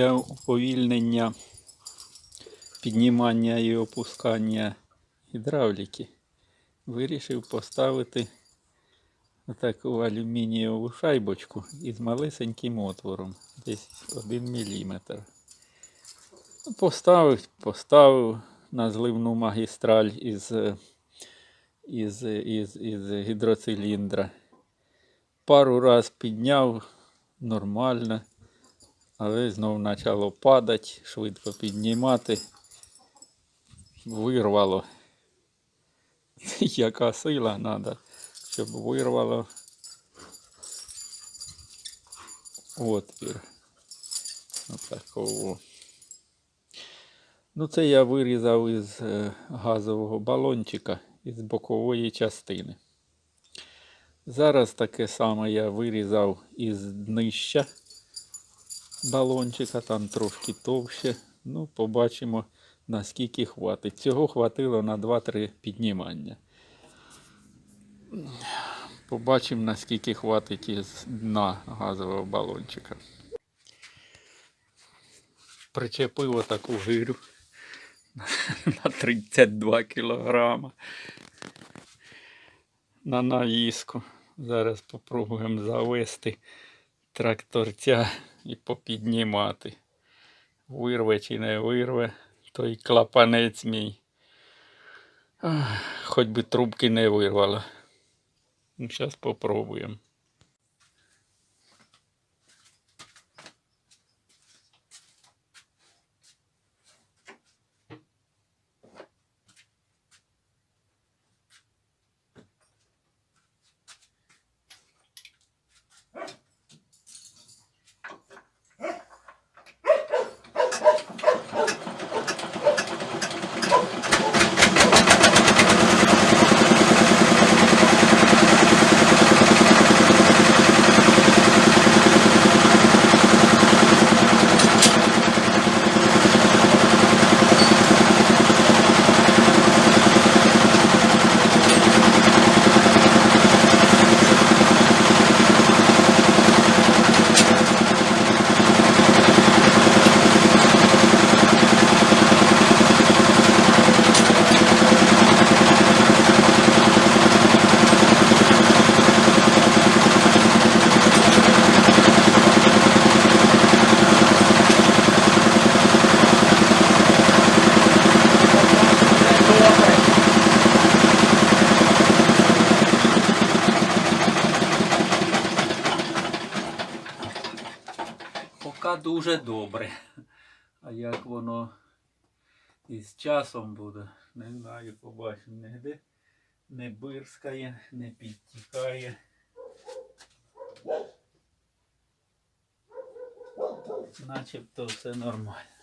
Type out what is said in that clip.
для уповільнення піднімання і опускання гідравліки вирішив поставити таку алюмінієву шайбочку із малесеньким отвором, десь 1 мм. Поставив, поставив на зливну магістраль із, із, із, із гідроциліндра. Пару раз підняв нормально, але знов почало падати, швидко піднімати. Вирвало. Яка сила треба, щоб вирвало отвір. Отакого. Ну, це я вирізав із е, газового балончика із бокової частини. Зараз таке саме я вирізав із днища балончика, там трошки товще. Ну, побачимо, наскільки хватить. Цього хватило на 2-3 піднімання. Побачимо, наскільки хватить із дна газового балончика. Причепив отаку гирю на 32 кілограма на навіску. Зараз спробуємо завести тракторця і попіднімати. Вирве чи не вирве той клапанець мій. Хоч би трубки не вирвало. Ну, зараз попробуємо. Поки дуже добре. А як воно із часом буде, не знаю, побачимо нігде. Не бирскає, не підтікає. Начебто все нормально.